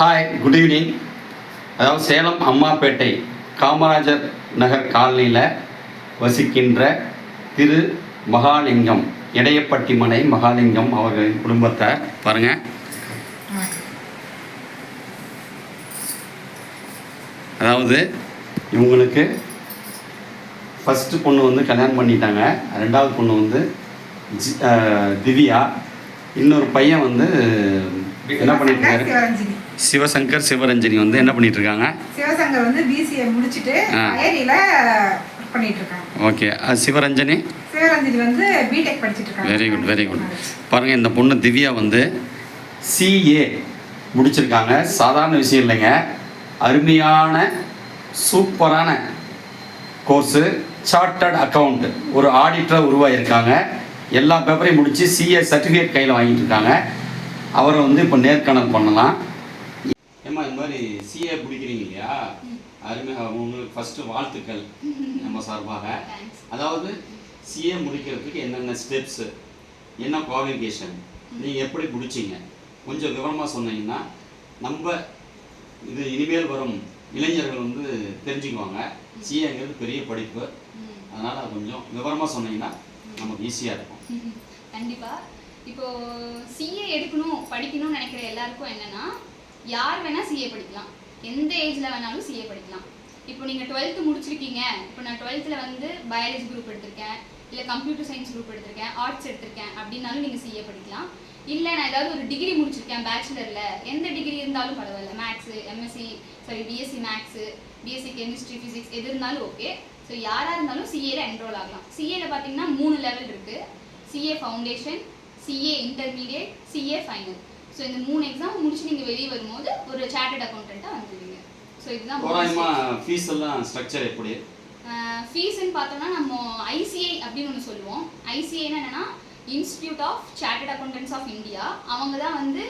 Hi good evening அதாவது சேலம் அம்மாப்பேட்டை காமராஜர் நகர் காலனியில் வசிக்கின்ற திரு மகாலிங்கம் இடையப்பட்டி மனை மகாலிங்கம் அவர்களின் குடும்பத்தை பாருங்கள் அதாவது இவங்களுக்கு ஃபஸ்ட்டு பொண்ணு வந்து கல்யாணம் பண்ணிட்டாங்க. ரெண்டாவது பொண்ணு வந்து ஜி திவ்யா. இன்னொரு பையன் வந்து என்ன பண்ணிட்டு இருக்காரு? சிவசங்கர் சிவரஞ்சனி வந்து என்ன பண்ணிட்டு இருக்காங்க சிவசங்கர் வந்து பிசிஏ முடிச்சுட்டு பண்ணிட்டு இருக்காங்க ஓகே. சிவரஞ்சனி? சிவரஞ்சனி வந்து பிடெக் படிச்சிட்டு இருக்காங்க வெரி குட் வெரி குட் பாருங்கள் இந்த பொண்ணு திவ்யா வந்து சிஏ முடிச்சிருக்காங்க. சாதாரண விஷயம் இல்லைங்க. அருமையான சூப்பரான கோர்ஸு. சார்ட்டர்ட் அக்கவுண்ட் ஒரு ஆடிட்டராக உருவாகியிருக்காங்க எல்லா பேப்பரையும் முடித்து சிஏ சர்டிஃபிகேட் கையில் வாங்கிட்டு இருக்காங்க அவரை வந்து இப்போ நேர்காணல் பண்ணலாம். மாதிரி சிஏ பிடிக்கிறீங்க இல்லையா? அருமையாக உங்களுக்கு ஃபஸ்ட்டு வாழ்த்துக்கள் நம்ம சார்பாக. அதாவது சிஏ முடிக்கிறதுக்கு என்னென்ன ஸ்டெப்ஸு என்ன குவாலிஃபிகேஷன் நீங்கள் எப்படி முடிச்சீங்க கொஞ்சம் விவரமாக சொன்னீங்கன்னா நம்ம இது இனிமேல் வரும் இளைஞர்கள் வந்து தெரிஞ்சுக்குவாங்க. சிஏங்கிறது பெரிய படிப்பு. அதனால் கொஞ்சம் விவரமாக சொன்னீங்கன்னா நமக்கு ஈஸியாக இருக்கும். கண்டிப்பா. இப்போ சிஏ எடுக்கணும் படிக்கணும்னு நினைக்கிற எல்லாருக்கும் என்னன்னா யார் வேணால் சிஏ படிக்கலாம். எந்த ஏஜில் வேணாலும் சிஏ படிக்கலாம். இப்போ நீங்கள் டுவெல்த்து முடிச்சிருக்கீங்க. இப்போ நான் டுவெல்த்தில் வந்து பயாலஜி குரூப் எடுத்திருக்கேன். இல்லை கம்ப்யூட்டர் சயின்ஸ் குரூப் எடுத்திருக்கேன். ஆர்ட்ஸ் எடுத்திருக்கேன். அப்படின்னாலும் நீங்கள் சிஏ படிக்கலாம். இல்லை நான் ஏதாவது ஒரு டிகிரி முடிச்சிருக்கேன் பேச்சுலரில் எந்த டிகிரி இருந்தாலும் பரவாயில்ல. Maths MSc sorry BSc maths BSc chemistry physics எது இருந்தாலும் ஓகே ஸோ யாராக இருந்தாலும் சிஏல என்ரோல் ஆகலாம். சிஏல பார்த்தீங்கன்னா மூணு லெவல் இருக்குது CA foundation CA intermediate CA final so இந்த மூணு எக்ஸாம் முடிச்சு நீங்கள் வெளியே வரும்போது ஒரு சார்ட்டர்ட் அக்கௌண்டண்ட்டாக வந்துடுவீங்க ஸோ இதுதான் தோராயமாக ஃபீஸ் எல்லாம் ஸ்ட்ரக்சர் எப்படி? ஃபீஸ்ன்னு பார்த்தோம்னா நம்ம ஐசிஐ அப்படின்னு ஒன்று சொல்லுவோம். ஐசிஐனா என்னன்னா institute of chartered accountants of India அவங்க தான் வந்து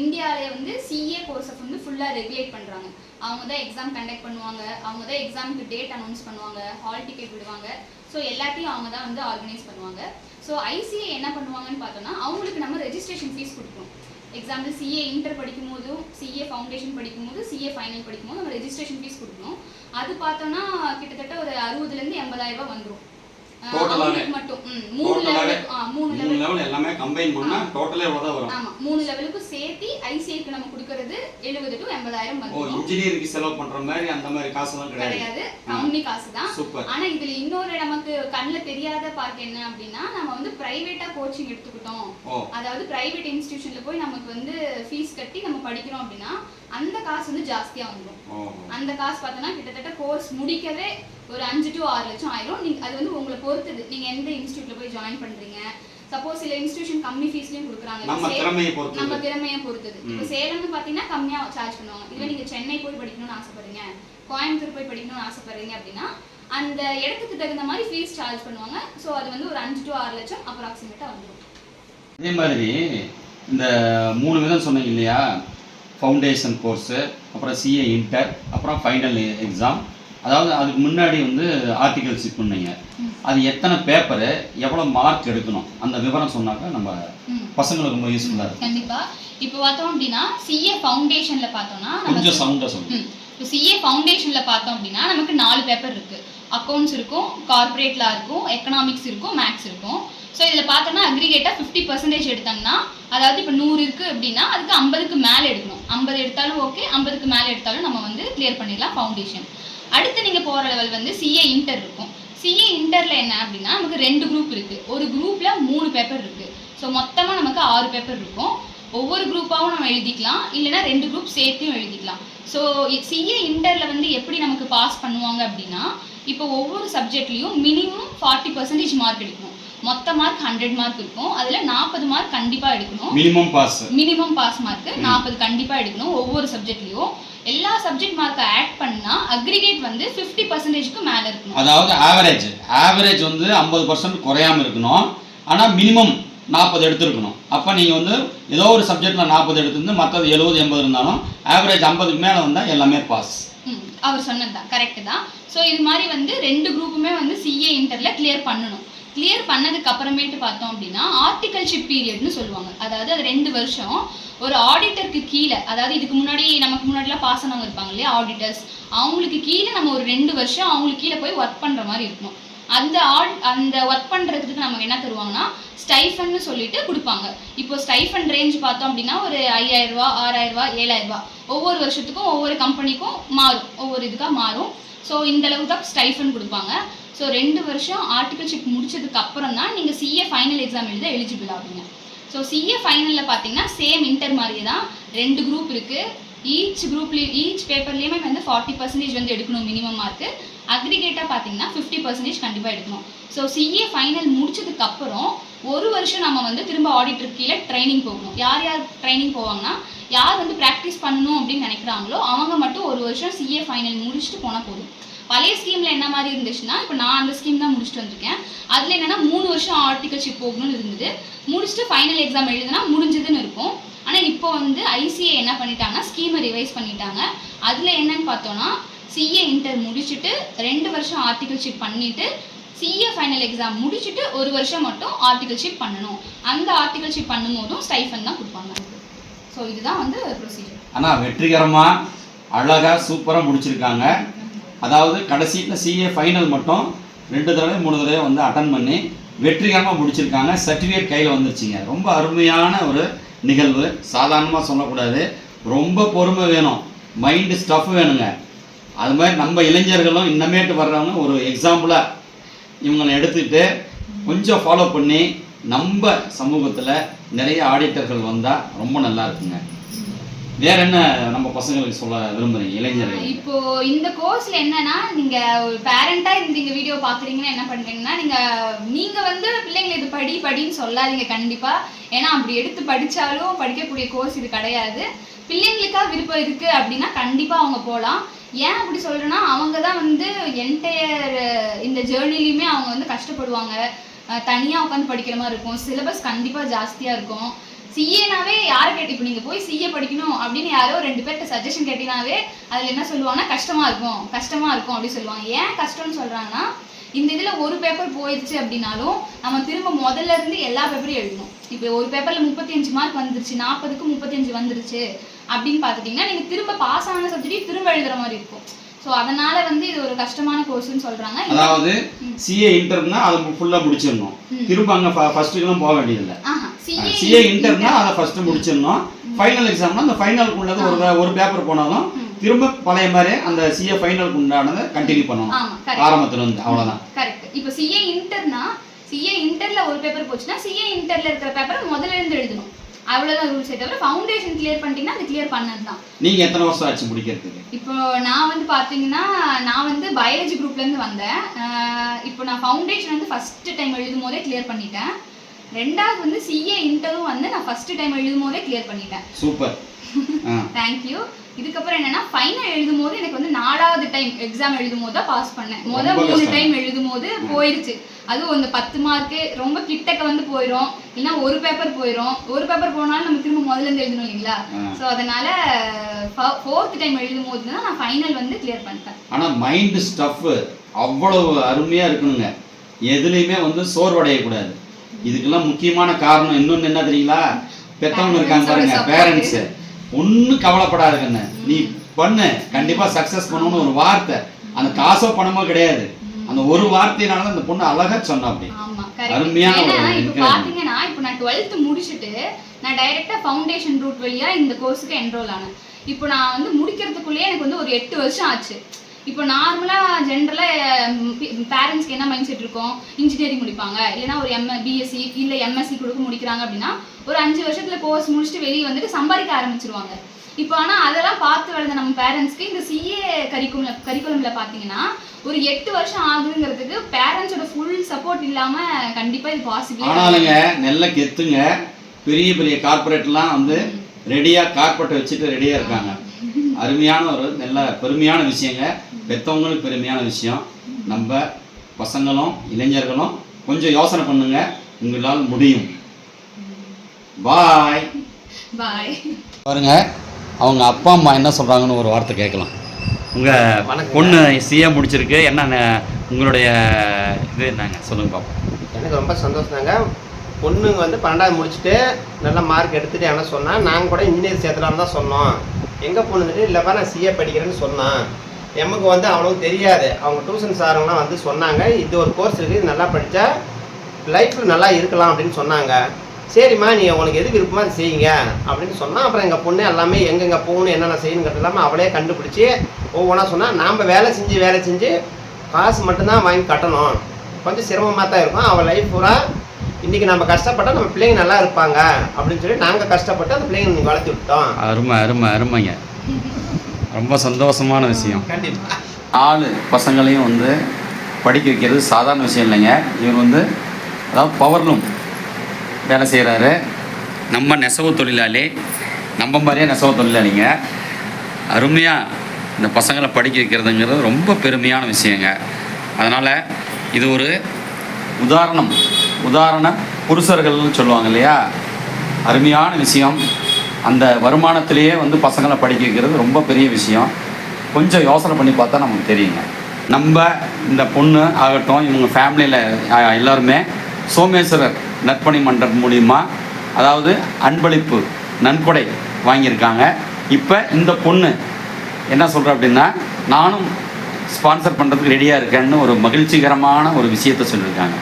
இந்தியாவிலே வந்து சிஏ கோர்ஸை வந்து ஃபுல்லாக ரெகுலேட் பண்ணுறாங்க அவங்க தான் எக்ஸாம் கண்டக்ட் பண்ணுவாங்க. அவங்க தான் எக்ஸாமுக்கு டேட் அனௌன்ஸ் பண்ணுவாங்க. ஹால் டிக்கெட் விடுவாங்க. ஸோ எல்லாத்தையும் அவங்க தான் வந்து ஆர்கனைஸ் பண்ணுவாங்க. ஸோ ஐசிஐ என்ன பண்ணுவாங்கன்னு பார்த்தோம்னா அவங்களுக்கு நம்ம ரெஜிஸ்ட்ரேஷன் ஃபீஸ் கொடுக்கணும். எக்ஸாம்பிள் சிஏ இன்டர் படிக்கும்போதும் சிஏ ஃபவுண்டேஷன் படிக்கும்போது சிஏ ஃபைனல் படிக்கும்போது நம்ம ரெஜிஸ்ட்ரேஷன் ஃபீஸ் கொடுக்கணும். அது பார்த்தோன்னா கிட்டத்தட்ட ஒரு அறுபதுலேருந்து எண்பதாயிரரூபா வந்துடும் மூணு லெவல் ஆ மூணு மூணு லெவல் லெவல் எல்லாமே கம்பைன் பண்ணால் டோட்டலே எவ்வளோ தான் வரும்? ஆமா மூணு லெவலுக்கு சேர்த்து ஐசிஐக்கு நம்ம கொடுக்கறது எழுபது டு எண்பதாயிரம் ஓ வந்துடும் இன்ஜினியருக்கு செலவு பண்ணுற மாதிரி அந்த மாதிரி காசுலாம் கிடையாது. கிடையாது. கம்மி காசு தான். சூப்பர் ஆனா இதுல இன்னொரு நமக்கு கண்ணுல தெரியாத பார்ட் என்ன அப்படின்னா நம்ம வந்து பிரைவேட்டா கோச்சிங் எடுத்துக்கிட்டோம். அதாவது பிரைவேட் இன்ஸ்டிடியூஷன்ல போய் நமக்கு வந்து ஃபீஸ் கட்டி நம்ம படிக்கிறோம் அப்படின்னா அந்த காசு வந்து ஜாஸ்தியா வந்துடும் அந்த காசு பார்த்தோன்னா கிட்டத்தட்ட கோர்ஸ் முடிக்கவே ஒரு அஞ்சு டு ஆறு லட்சம் ஆயிரும். நீங்க அது வந்து உங்களை பொறுத்தது. நீங்க எந்த இன்ஸ்டியூட்ல போய் ஜாயின் பண்றீங்க? சப்போஸ் சில இன்ஸ்டிடியூஷன் கம்மி ஃபீஸ்லயும் கொடுக்குறாங்க. நம்ம சே- திறமையை பொறுத்தது. இப்போ. சேலம்னு பார்த்தீங்கன்னா கம்மியா சார்ஜ் பண்ணுவாங்க. இதுவே நீங்க சென்னை போய் படிக்கணும்னு ஆசைப்படுறீங்க. கோயம்புத்தூர் போய் படிக்கணும்னு ஆசைப்படுறீங்க அப்படின்னா அந்த இடத்துக்கு தகுந்த மாதிரி ஃபீஸ் சார்ஜ் பண்ணுவாங்க. ஸோ அது வந்து ஒரு அஞ்சு டு ஆறு லட்சம் அப்ராக்சிமேட்டா வந்துடும் அதே மாதிரி இந்த மூணு விதம் சொன்னீங்க இல்லையா? ஃபவுண்டேஷன் கோர்ஸு அப்புறம் சிஏ இன்டர் அப்புறம் ஃபைனல் எக்ஸாம் அதாவது அதுக்கு முன்னாடி வந்து ஆர்டிகல்ஸ் பண்ணீங்க அது எத்தனை பேப்பரு எவ்வளோ மார்க் எடுக்கணும்? அந்த விவரம் சொன்னாக்கா நம்ம. பசங்களுக்கு ரொம்ப யூஸ்ஃபுல்லாக இருக்கும். கண்டிப்பா. இப்போ பார்த்தோம் அப்படின்னா சிஏ ஃபவுண்டேஷன்ல பார்த்தோம்னா கொஞ்சம் சவுண்டாக சொல்லுங்க. ம். இப்போ சிஏ ஃபவுண்டேஷன்ல பார்த்தோம் அப்படின்னா நமக்கு நாலு பேப்பர் இருக்கு. அக்கௌண்ட்ஸ் இருக்கும் கார்ப்பரேட் லா இருக்கும் எக்கனாமிக்ஸ் இருக்கும் மேக்ஸ் இருக்கும். ஸோ இதில் பார்த்தோம்னா அக்ரிகேட்டாக ஃபிஃப்டி பர்சன்டேஜ் எடுத்தாங்கன்னா அதாவது இப்போ நூறு இருக்கு அப்படின்னா அதுக்கு ஐம்பதுக்கு மேலே எடுக்கணும். ஐம்பது எடுத்தாலும் ஓகே ஐம்பதுக்கு மேலே எடுத்தாலும் நம்ம வந்து கிளியர் பண்ணிடலாம் ஃபவுண்டேஷன் அடுத்து நீங்கள் போகிற லெவல் வந்து சிஏ இன்டர் இருக்கும். சிஏ இன்டர்ல என்ன அப்படின்னா நமக்கு ரெண்டு குரூப் இருக்கு. ஒரு குரூப்ல மூணு பேப்பர் இருக்கு. ஸோ மொத்தமாக நமக்கு ஆறு பேப்பர் இருக்கும். ஒவ்வொரு குரூப்பாகவும் நம்ம எழுதிக்கலாம். இல்லைன்னா ரெண்டு குரூப் சேர்த்தும் எழுதிக்கலாம். ஸோ சிஏ இன்டர்ல வந்து எப்படி நமக்கு பாஸ் பண்ணுவாங்க அப்படின்னா இப்போ ஒவ்வொரு சப்ஜெக்ட்லையும் மினிமம் ஃபார்ட்டி பர்சன்டேஜ் மார்க் எடுக்கணும். மொத்த மார்க் ஹண்ட்ரட் மார்க் இருக்கும். அதில் நாற்பது மார்க் கண்டிப்பாக எடுக்கணும். Minimum pass minimum pass mark நாற்பது கண்டிப்பாக எடுக்கணும் ஒவ்வொரு சப்ஜெக்ட்லையும் எல்லா சப்ஜெக்ட் மார்க்கை ஆட் பண்ணா அக்ரிகேட் வந்து ஃபிஃப்டி பர்சன்டேஜ்க்கு மேலே இருக்கணும். அதாவது ஆவரேஜ் ஆவரேஜ் வந்து ஐம்பது பர்சன்ட் குறையாம இருக்கணும். ஆனால் மினிமம் நாற்பது எடுத்திருக்கணும். அப்போ நீங்கள் வந்து ஏதோ ஒரு சப்ஜெக்டில் நாற்பது எடுத்திருந்து மற்றது எழுபது எண்பது இருந்தாலும் ஆவரேஜ் ஐம்பதுக்கு மேலே வந்தால் எல்லாமே பாஸ் அவர் சொன்னது தான் கரெக்டு தான். ஸோ இது மாதிரி வந்து ரெண்டு குரூப்புமே வந்து சிஏ இன்டர்ல கிளியர் பண்ணணும். கிளியர் பண்ணதுக்கு அப்புறமேட்டு பார்த்தோம் அப்படின்னா ஆர்டிகல்ஷிப் பீரியட்னு சொல்லுவாங்க. அதாவது அது ரெண்டு வருஷம். ஒரு ஆடிட்டருக்கு கீழே அதாவது இதுக்கு முன்னாடி நமக்கு முன்னாடிலாம் பாஸ் ஆனவங்க இருப்பாங்க இல்லையா ஆடிட்டர்ஸ் அவங்களுக்கு கீழே நம்ம ஒரு ரெண்டு வருஷம் அவங்களுக்கு கீழே போய் ஒர்க் பண்ணுற மாதிரி இருக்கும். அந்த ஆட் அந்த ஒர்க் பண்ணுறதுக்கு நமக்கு என்ன தருவாங்கன்னா ஸ்டைஃபன்னு சொல்லிட்டு கொடுப்பாங்க. இப்போ ஸ்டைஃபன் ரேஞ்ச் பார்த்தோம் அப்படின்னா ஒரு ஐயாயிரம் ரூபா ஆறாயிரம் ரூபா ஏழாயிரம் ரூபா. ஒவ்வொரு வருஷத்துக்கும் ஒவ்வொரு கம்பெனிக்கும் மாறும். ஒவ்வொரு இதுக்காக மாறும். ஸோ இந்த அளவுக்கு தான் ஸ்டைஃபன் கொடுப்பாங்க. ஸோ ரெண்டு வருஷம் ஆர்டிகல்ஷிப் முடிச்சதுக்கு அப்புறம் தான் நீங்கள் சிஏ ஃபைனல் எக்ஸாம் எழுத எலிஜிபிள் ஆகுங்க ஸோ சிஏ ஃபைனலில் பார்த்தீங்கன்னா சேம் இன்டர் மாதிரியே தான் ரெண்டு குரூப் இருக்குது ஈச் குரூப்லேயும் ஈச் பேப்பர்லேயுமே வந்து ஃபார்ட்டி பர்சன்டேஜ் வந்து எடுக்கணும் மினிமம் மார்க்கு அக்ரிகேட்டாக பார்த்தீங்கன்னா ஃபிஃப்டி பர்சன்டேஜ் கண்டிப்பாக எடுக்கணும். ஸோ சிஏ ஃபைனல் முடிச்சதுக்கப்புறம் ஒரு வருஷம் நம்ம வந்து திரும்ப ஆடிட்டர் கீழே ட்ரைனிங் போகணும். யார் யார் ட்ரைனிங் போவாங்கன்னா யார் வந்து ப்ராக்டிஸ் பண்ணணும் அப்படின்னு நினைக்கிறாங்களோ அவங்க மட்டும் ஒரு வருஷம் சிஏ ஃபைனல் முடிச்சுட்டு போனால் போதும். பழைய ஸ்கீமில் என்ன மாதிரி இருந்துச்சுன்னா இப்போ நான் அந்த ஸ்கீம் தான் முடிச்சுட்டு வந்திருக்கேன். அதில் என்னென்னா மூணு வருஷம் ஆர்டிகல்ஷிப் போகணும்னு இருந்தது. முடிச்சுட்டு ஃபைனல் எக்ஸாம் எழுதுனா முடிஞ்சதுன்னு இருக்கும். ஆனால் இப்போ வந்து ஐசிஏ என்ன பண்ணிட்டாங்கன்னா ஸ்கீமை ரிவைஸ் பண்ணிட்டாங்க. அதில் என்னன்னு பார்த்தோன்னா சிஏ இன்டர் முடிச்சுட்டு ரெண்டு வருஷம் ஆர்டிகல்ஷிப் பண்ணிவிட்டு சிஏ ஃபைனல் எக்ஸாம் முடிச்சுட்டு ஒரு வருஷம் மட்டும் ஆர்டிகல்ஷிப் பண்ணணும். அந்த ஆர்டிகல்ஷிப் பண்ணும்போதும் ஸ்டைஃபன் தான் கொடுப்பாங்க. ஸோ இதுதான் வந்து ப்ரொசீஜர் ஆனால் வெற்றிகரமாக அழகாக சூப்பராக முடிச்சிருக்காங்க. அதாவது கடைசியில் சிஏ ஃபைனல் மட்டும் ரெண்டு தடவை மூணு தடவை வந்து அட்டன் பண்ணி வெற்றிகரமாக முடிச்சிருக்காங்க. சர்டிஃபிகேட் கையில் வந்துருச்சுங்க. ரொம்ப அருமையான ஒரு நிகழ்வு. சாதாரணமாக சொல்லக்கூடாது. ரொம்ப பொறுமை வேணும். மைண்டு ஸ்டஃப் வேணுங்க. அது மாதிரி நம்ம இளைஞர்களும் இன்னமேட்டு வர்றவங்க ஒரு எக்ஸாம்பிளாக இவங்களை எடுத்துக்கிட்டு கொஞ்சம் ஃபாலோ பண்ணி நம்ம சமூகத்தில் நிறைய ஆடிட்டர்கள் வந்தால் ரொம்ப நல்லா இருக்குங்க. வேற என்ன நம்ம பசங்களுக்கு சொல்ல விரும்புறீங்க இளைஞர்கள்? இப்போ இந்த கோர்ஸ்ல என்னன்னா நீங்க ஒரு பேரண்டா இந்த இந்த வீடியோ பாக்குறீங்கன்னா என்ன பண்றீங்கன்னா நீங்க நீங்க வந்து பிள்ளைங்களை இது படி படின்னு சொல்லாதீங்க கண்டிப்பா. ஏன்னா அப்படி எடுத்து படிச்சாலும் படிக்கக்கூடிய கோர்ஸ் இது கிடையாது. பிள்ளைங்களுக்கா விருப்பம் இருக்கு அப்படின்னா கண்டிப்பா அவங்க போகலாம் ஏன் அப்படி சொல்றேன்னா அவங்க தான் வந்து என்டையர் இந்த ஜேர்னிலையுமே அவங்க வந்து கஷ்டப்படுவாங்க. தனியா உட்காந்து படிக்கிற மாதிரி இருக்கும். சிலபஸ் கண்டிப்பா ஜாஸ்தியா இருக்கும். சிஏனாவே யாரை கேட்டு இப்போ நீங்கள் போய் சிஏ படிக்கணும் அப்படின்னு யாரோ ரெண்டு பேர்கிட்ட சஜஷன் கேட்டினாவே அதில் என்ன சொல்லுவாங்கன்னா கஷ்டமா இருக்கும் கஷ்டமா இருக்கும் அப்படின்னு சொல்லுவாங்க. ஏன் கஷ்டம்னு சொல்றாங்கன்னா இந்த இதில் ஒரு பேப்பர் போயிடுச்சு அப்படின்னாலும் நம்ம திரும்ப முதல்ல இருந்து எல்லா பேப்பரையும் எழுதணும். இப்போ ஒரு பேப்பரில் முப்பத்தி அஞ்சு மார்க் வந்துருச்சு நாற்பதுக்கு முப்பத்தஞ்சு வந்துருச்சு அப்படின்னு பார்த்துட்டிங்கன்னா நீங்கள் திரும்ப பாஸ் ஆன சப்ஜெக்டையும் திரும்ப எழுதுற மாதிரி இருக்கும். ஸோ அதனால வந்து இது ஒரு கஷ்டமான கோர்ஸ்னு சொல்றாங்க. அதாவது சிஏ இன்டர்னா அதை ஃபுல்லாக முடிச்சிடணும். திரும்ப அங்கே ஃபர்ஸ்ட்டுக்கெல்லாம் போக வேண்டியதில்லை. சிஏ இன்டர்னா அதை ஃபர்ஸ்ட் முடிச்சிடணும். ஃபைனல் எக்ஸாம்னா அந்த ஃபைனலுக்கு உள்ளது ஒரு ஒரு பேப்பர் போனாலும் திரும்ப பழைய மாதிரி அந்த சிஏ ஃபைனலுக்கு உண்டானதை கண்டினியூ பண்ணணும். ஆரம்பத்துல இருந்து அவ்வளவுதான். கரெக்ட் இப்போ சிஏ இன்டர்னா சிஏ இன்டர்ல ஒரு பேப்பர் போச்சுன்னா சிஏ இன்டர்ல இருக்கிற பேப்பர் முதல்ல இருந்து எழுதணும். அவ்வளவுதான் ரூல்ஸே தவிர ஃபவுண்டேஷன் கிளியர் பண்ணிட்டீங்கன்னா அது கிளியர் பண்ணது தான் நீங்க எத்தனை வருஷம் ஆச்சு முடிக்கிறதுக்கு? இப்போ நான் வந்து பார்த்தீங்கன்னா நான் வந்து பயாலஜி குரூப்லேருந்து வந்தேன். அஹ் இப்போ நான் ஃபவுண்டேஷன் வந்து ஃபர்ஸ்ட் டைம் எழுதும் போதே கிளியர் பண்ணிட்டேன். ரெண்டாவது வந்து சிஏ இன்டரும் வந்து நான் ஃபர்ஸ்ட் டைம் எழுதும் போதே கிளியர் பண்ணிட்டேன். சூப்பர் தேங்க்யூ இதுக்கப்புறம் என்னன்னா ஃபைனல் எழுதும் போது எனக்கு வந்து நாலாவது டைம் எக்ஸாம் எழுதும் போது தான் பாஸ் பண்ணேன். முத ரொம்ப மூணு. டைம் எழுதும் போது போயிருச்சு. அதுவும் அந்த பத்து மார்க்கு ரொம்ப கிட்டக்க வந்து போயிடும் இல்லைன்னா ஒரு பேப்பர் போயிடும் ஒரு பேப்பர் போனாலும் நம்ம திரும்ப முதல்ல இருந்து எழுதணும் இல்லைங்களா. ஸோ அதனால ஃபோர்த் டைம் எழுதும் போது தான் நான் ஃபைனல் வந்து கிளியர் பண்ணிட்டேன். ஆனா மைண்ட் ஸ்டஃப் அவ்வளவு அருமையா இருக்கணுங்க. எதுலையுமே வந்து சோர்வடையக்கூடாது. இதுக்கெல்லாம் முக்கியமான காரணம் இன்னொன்னு என்ன தெரியுங்களா? பெத்தவங்க இருக்காங்க பாருங்க. பேரண்ட்ஸ் ஒன்றும் கவலைப்படாதுங்கன்னு நீ பண்ணு. கண்டிப்பா சக்சஸ் பண்ணணும்னு ஒரு வார்த்தை. அந்த காசோ பணமோ கிடையாது. அந்த ஒரு வார்த்தையினால அந்த பொண்ணு அழகா சொன்னா அப்படி. அருமையான ஒரு. பாத்தீங்கன்னா இப்போ நான் டுவெல்த் முடிச்சுட்டு நான் டைரக்டா ஃபவுண்டேஷன் ரூட் வழியா இந்த கோர்ஸுக்கு என்ரோல் ஆனேன். இப்போ நான் வந்து முடிக்கிறதுக்குள்ளேயே எனக்கு வந்து ஒரு எட்டு வருஷம் ஆச்சு. இப்போ நார்மலாக ஜென்ரலாக பேரண்ட்ஸ்க்கு என்ன மைண்ட் செட் இருக்கும்? இன்ஜினியரிங் முடிப்பாங்க. இல்லைன்னா ஒரு எம் பிஎஸ்சி இல்லை எம்எஸ்சி கொடுக்க முடிக்கிறாங்க அப்படின்னா ஒரு அஞ்சு வருஷத்துல கோர்ஸ் முடிச்சுட்டு வெளியே வந்துட்டு சம்பாதிக்க ஆரம்பிச்சிருவாங்க. இப்போ ஆனால் அதெல்லாம் பார்த்து வளர்ந்த நம்ம பேரண்ட்ஸ்க்கு இந்த சிஏ கரிக்குலம் கரிக்குலம்ல பார்த்தீங்கன்னா ஒரு எட்டு வருஷம் ஆகுதுங்கிறதுக்கு பேரண்ட்ஸோட ஃபுல் சப்போர்ட் இல்லாமல் கண்டிப்பாக இது பாசிபிள் ஆனாலுங்க நல்ல கெத்துங்க. பெரிய பெரிய கார்ப்பரேட்லாம் வந்து ரெடியா கார்பரேட் வச்சுட்டு ரெடியா இருக்காங்க. அருமையான ஒரு நல்ல பெருமையான விஷயங்க. பெத்தவங்களுக்கு பெருமையான விஷயம். நம்ம பசங்களும் இளைஞர்களும் கொஞ்சம் யோசனை பண்ணுங்க. உங்களால் முடியும். பாய் பாய் பாருங்க அவங்க அப்பா அம்மா என்ன சொல்றாங்கன்னு ஒரு வார்த்தை கேட்கலாம். உங்க வணக்கங்க. பொண்ணு சிஏ முடிச்சிருக்கு. என்ன உங்களுடைய இது என்னங்க? சொல்லுங்க பாப்போம். எனக்கு ரொம்ப சந்தோஷம் தாங்க பொண்ணுங்க வந்து பன்னெண்டாவது முடிச்சுட்டு நல்ல மார்க் எடுத்துட்டு என்ன சொன்னால் நாங்கள் கூட இன்ஜினியர் சேர்த்துலான்னு தான் சொன்னோம். எங்கே போனதுட்டு இல்லைப்பா நான் சிஏ படிக்கிறேன்னு சொன்னான். எமக்கு வந்து அவ்வளோ தெரியாது. அவங்க டியூஷன் சாரங்களாம் வந்து சொன்னாங்க இது ஒரு கோர்ஸ் இருக்குது இது நல்லா படித்தா லைஃப்பில் நல்லா இருக்கலாம் அப்படின்னு சொன்னாங்க. சரிம்மா நீ உனக்கு எது விருப்பமாக அதை செய்யுங்க? அப்படின்னு சொன்னால் அப்புறம் எங்கள் பொண்ணு எல்லாமே எங்கெங்கே போகணும் என்னென்ன செய்யணுங்கிறது இல்லாமல் அவளே கண்டுபிடிச்சி ஒவ்வொன்றா சொன்னால் நாம் வேலை செஞ்சு வேலை செஞ்சு காசு மட்டும்தான் வாங்கி கட்டணும். கொஞ்சம் சிரமமாக தான் இருக்கும். அவள் லைஃப் பூரா இன்றைக்கி நம்ம கஷ்டப்பட்டால் நம்ம பிள்ளைங்க நல்லா இருப்பாங்க அப்படின்னு சொல்லி நாங்கள் கஷ்டப்பட்டு அந்த பிள்ளைங்க வளர்த்து விட்டோம். அருமை அருமை அருமைங்க. ரொம்ப சந்தோஷமான விஷயம். கண்டிப்பாக நாலு பசங்களையும் வந்து படிக்க வைக்கிறது சாதாரண விஷயம் இல்லைங்க. இவர் வந்து அதாவது பவர்லூம் வேலை செய்கிறாரு நம்ம நெசவு தொழிலாளி. நம்ம மாதிரியே நெசவு தொழிலாளிங்க. அருமையாக இந்த பசங்களை படிக்க வைக்கிறதுங்கிறது ரொம்ப பெருமையான விஷயங்க. அதனால் இது ஒரு உதாரணம். உதாரண புருஷர்கள்னு சொல்லுவாங்க இல்லையா? அருமையான விஷயம். அந்த வருமானத்திலேயே வந்து பசங்களை படிக்க வைக்கிறது ரொம்ப பெரிய விஷயம். கொஞ்சம் யோசனை பண்ணி பார்த்தா நமக்கு தெரியுங்க. நம்ம இந்த பொண்ணு ஆகட்டும் இவங்க ஃபேமிலியில் எல்லாருமே சோமேஸ்வரர் நற்பணி மன்றம் மூலிமா அதாவது அன்பளிப்பு நன்கொடை வாங்கியிருக்காங்க. இப்போ இந்த பொண்ணு என்ன சொல்கிற அப்படின்னா நானும் ஸ்பான்சர் பண்ணுறதுக்கு ரெடியாக இருக்கேன்னு ஒரு மகிழ்ச்சிகரமான ஒரு விஷயத்த சொல்லியிருக்காங்க.